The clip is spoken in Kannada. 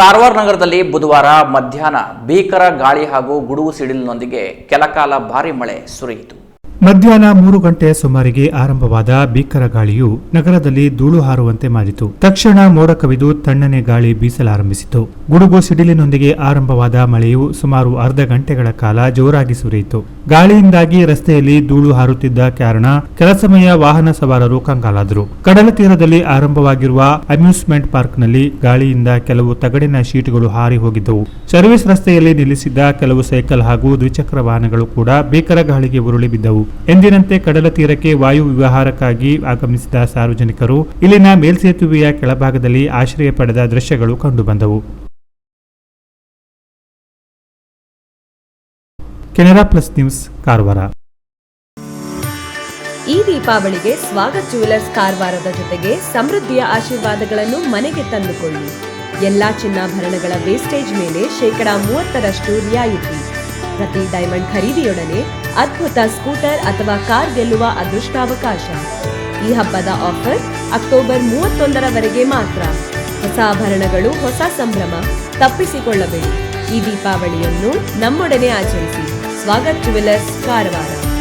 ಕಾರವಾರ ನಗರದಲ್ಲಿ ಬುಧವಾರ ಮಧ್ಯಾಹ್ನ ಭೀಕರ ಗಾಳಿ ಹಾಗೂ ಗುಡುಗು ಸಿಡಿಲಿನೊಂದಿಗೆ ಕೆಲಕಾಲ ಭಾರಿ ಮಳೆ ಸುರಿಯಿತು. ಮಧ್ಯಾಹ್ನ ಮೂರು ಗಂಟೆಯ ಸುಮಾರಿಗೆ ಆರಂಭವಾದ ಭೀಕರ ಗಾಳಿಯು ನಗರದಲ್ಲಿ ಧೂಳು ಹಾರುವಂತೆ ಮಾಡಿತು. ತಕ್ಷಣ ಮೋಡ ಕವಿದು ತಣ್ಣನೆ ಗಾಳಿ ಬೀಸಲಾರಂಭಿಸಿತು. ಗುಡುಗು ಸಿಡಿಲಿನೊಂದಿಗೆ ಆರಂಭವಾದ ಮಳೆಯು ಸುಮಾರು ಅರ್ಧ ಗಂಟೆಗಳ ಕಾಲ ಜೋರಾಗಿ ಸುರಿಯಿತು. ಗಾಳಿಯಿಂದಾಗಿ ರಸ್ತೆಯಲ್ಲಿ ಧೂಳು ಹಾರುತ್ತಿದ್ದ ಕಾರಣ ಕೆಲ ಸಮಯ ವಾಹನ ಸವಾರರು ಕಂಗಾಲಾದರು. ಕಡಲ ತೀರದಲ್ಲಿ ಆರಂಭವಾಗಿರುವ ಅಮ್ಯೂಸ್ಮೆಂಟ್ ಪಾರ್ಕ್ನಲ್ಲಿ ಗಾಳಿಯಿಂದ ಕೆಲವು ತಗಡಿನ ಶೀಟ್ಗಳು ಹಾರಿ ಹೋಗಿದ್ದವು. ಸರ್ವಿಸ್ ರಸ್ತೆಯಲ್ಲಿ ನಿಲ್ಲಿಸಿದ್ದ ಕೆಲವು ಸೈಕಲ್ ಹಾಗೂ ದ್ವಿಚಕ್ರ ವಾಹನಗಳು ಕೂಡ ಭೀಕರ ಗಾಳಿಗೆ ಉರುಳಿ ಬಿದ್ದವು. ಎಂದಿನಂತೆ ಕಡಲ ತೀರಕ್ಕೆ ವಾಯು ವ್ಯವಹಾರಕ್ಕಾಗಿ ಆಗಮಿಸಿದ ಸಾರ್ವಜನಿಕರು ಇಲ್ಲಿನ ಮೇಲ್ಸೇತುವೆಯ ಕೆಳಭಾಗದಲ್ಲಿ ಆಶ್ರಯ ಪಡೆದ ದೃಶ್ಯಗಳು ಕಂಡುಬಂದವು. Canara plus news, Karwar. ಈ ದೀಪಾವಳಿಗೆ ಸ್ವಾಗತ್ ಜ್ಯುವೆಲರ್ಸ್ ಕಾರವಾರದ ಜೊತೆಗೆ ಸಮೃದ್ಧಿಯ ಆಶೀರ್ವಾದಗಳನ್ನು ಮನೆಗೆ ತಂದುಕೊಳ್ಳಿ. ಎಲ್ಲಾ ಚಿನ್ನಾಭರಣಗಳ ವೇಸ್ಟೇಜ್ ಮೇಲೆ ಶೇಕಡಾ ಮೂವತ್ತರಷ್ಟು ರಿಯಾಯಿತಿ. ಪ್ರತಿ ಡೈಮಂಡ್ ಖರೀದಿಯೊಡನೆ ಅದ್ಭುತ ಸ್ಕೂಟರ್ ಅಥವಾ ಕಾರ್ ಗೆಲ್ಲುವ ಅದೃಷ್ಟಾವಕಾಶ. ಈ ಹಬ್ಬದ ಆಫರ್ ಅಕ್ಟೋಬರ್ ಮೂವತ್ತೊಂದರವರೆಗೆ ಮಾತ್ರ. ಹೊಸ ಆಭರಣಗಳು, ಹೊಸ ಸಂಭ್ರಮ ತಪ್ಪಿಸಿಕೊಳ್ಳಬೇಡಿ. ಈ ದೀಪಾವಳಿಯನ್ನು ನಮ್ಮೊಡನೆ ಆಚರಿಸಿ. ಸ್ವಾಗತ್ ಜುವೆಲ್ಲರ್ಸ್ ಕಾರವಾರ.